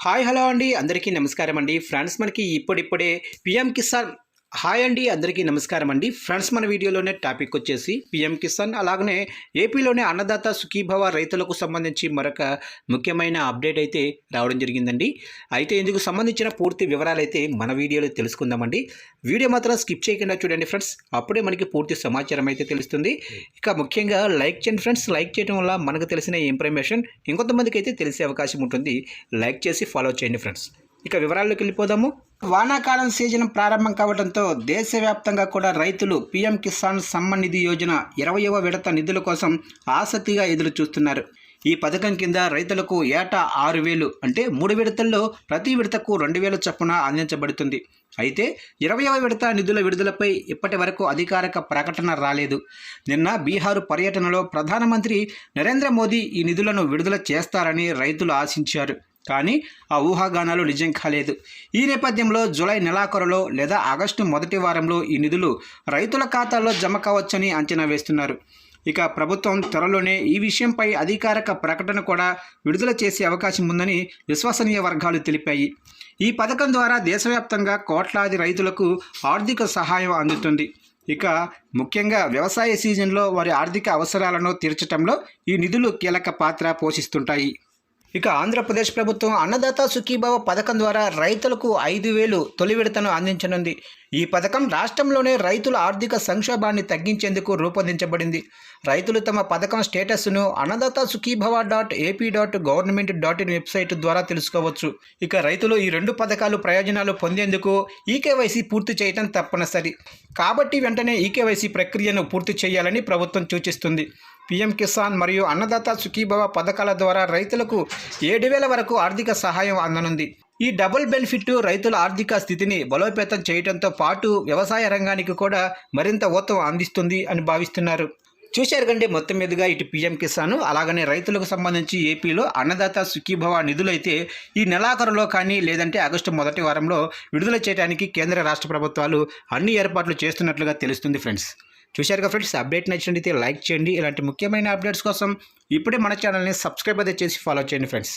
Hi hello అండి. అందరికీ నమస్కారం అండి. ఫ్రెండ్స్ మనకి ఇప్పుడిప్పుడే పిఎం కిసాన్ హాయ్ అండి అందరికీ నమస్కారం అండి. ఫ్రెండ్స్ మన వీడియోలోనే టాపిక్ వచ్చేసి పిఎం కిసాన్ అలాగనే ఏపీలోనే అన్నదాత సుఖీభవ రైతులకు సంబంధించి మరొక ముఖ్యమైన అప్డేట్ అయితే రావడం జరిగిందండి. అయితే ఇందుకు సంబంధించిన పూర్తి వివరాలు అయితే మన వీడియోలో తెలుసుకుందామండి. వీడియో మాత్రం స్కిప్ చేయకుండా చూడండి ఫ్రెండ్స్. అప్పుడే మనకి పూర్తి సమాచారం అయితే తెలుస్తుంది. ఇక ముఖ్యంగా లైక్ చేయండి ఫ్రెండ్స్. లైక్ చేయడం వల్ల మనకు తెలిసిన ఇన్ఫర్మేషన్ ఇంకొంతమందికి అయితే తెలిసే అవకాశం ఉంటుంది. లైక్ చేసి ఫాలో చేయండి ఫ్రెండ్స్. ఇక వివరాల్లోకి వెళ్ళిపోదాము. వానాకాలం సీజన్ ప్రారంభం కావడంతో దేశవ్యాప్తంగా కూడా రైతులు పీఎం కిసాన్ సమ్మాన్ నిధి యోజన ఇరవయవ విడత నిధుల కోసం ఆసక్తిగా ఎదురు చూస్తున్నారు ఈ పథకం కింద రైతులకు ఏటా ఆరు వేలు అంటే మూడు విడతల్లో ప్రతి విడతకు రెండు వేల చొప్పున అందించబడుతుంది. అయితే ఇరవయవ విడత నిధుల విడుదలపై ఇప్పటి వరకు అధికారిక ప్రకటన రాలేదు. నిన్న బీహారు పర్యటనలో ప్రధానమంత్రి నరేంద్ర మోదీ ఈ నిధులను విడుదల చేస్తారని రైతులు ఆశించారు. కానీ ఆ ఊహాగానాలు నిజం కాలేదు. ఈ నేపథ్యంలో జూలై నెలాఖరులో లేదా ఆగస్టు మొదటి వారంలో ఈ నిధులు రైతుల ఖాతాల్లో జమ కావచ్చని అంచనా వేస్తున్నారు. ఇక ప్రభుత్వం త్వరలోనే ఈ విషయంపై అధికారిక ప్రకటన కూడా విడుదల చేసే అవకాశం ఉందని విశ్వసనీయ వర్గాలు తెలిపాయి. ఈ పథకం ద్వారా దేశవ్యాప్తంగా కోట్లాది రైతులకు ఆర్థిక సహాయం అందుతుంది. ఇక ముఖ్యంగా వ్యవసాయ సీజన్లో వారి ఆర్థిక అవసరాలను తీర్చడంలో ఈ నిధులు కీలక పాత్ర పోషిస్తుంటాయి. ఇక ఆంధ్రప్రదేశ్ ప్రభుత్వం అన్నదాత సుఖీభావ పథకం ద్వారా రైతులకు ఐదు వేలు తొలి విడతను అందించనుంది. ఈ పథకం రాష్ట్రంలోనే రైతుల ఆర్థిక సంక్షోభాన్ని తగ్గించేందుకు రూపొందించబడింది. రైతులు తమ పథకం స్టేటస్ను Annadata Sukhibhava dot AP dot government dot in website ద్వారా తెలుసుకోవచ్చు. ఇక రైతులు ఈ రెండు పథకాలు ప్రయోజనాలు పొందేందుకు ఈకేవైసీ పూర్తి చేయడం తప్పనిసరి. కాబట్టి వెంటనే ఈకేవైసీ ప్రక్రియను పూర్తి చేయాలని ప్రభుత్వం సూచిస్తుంది. పీఎం కిసాన్ మరియు అన్నదాత సుఖీభవ పథకాల ద్వారా రైతులకు ఏడు వేల వరకు ఆర్థిక సహాయం అందనుంది. ఈ డబుల్ బెనిఫిట్ రైతుల ఆర్థిక స్థితిని బలోపేతం చేయడంతో పాటు వ్యవసాయ రంగానికి కూడా మరింత ఊతం అందిస్తుంది అని భావిస్తున్నారు. చూశారు కంటే మొత్తం మీదుగా ఇటు పీఎం కిసాన్ అలాగనే రైతులకు సంబంధించి ఏపీలో అన్నదాత సుఖీభవ నిధులైతే ఈ నెలాఖరులో కానీ లేదంటే ఆగస్టు మొదటి వారంలో విడుదల చేయడానికి కేంద్ర రాష్ట్ర ప్రభుత్వాలు అన్ని ఏర్పాట్లు చేస్తున్నట్లుగా తెలుస్తుంది ఫ్రెండ్స్. చూశారుగా ఫ్రెండ్స్ అప్డేట్ నచ్చినట్లయితే లైక్ చేయండి. ఇలాంటి ముఖ్యమైన అప్డేట్స్ కోసం ఇప్పుడే మన ఛానల్ని సబ్స్క్రైబ్ అయితే చేసి ఫాలో చేయండి ఫ్రెండ్స్.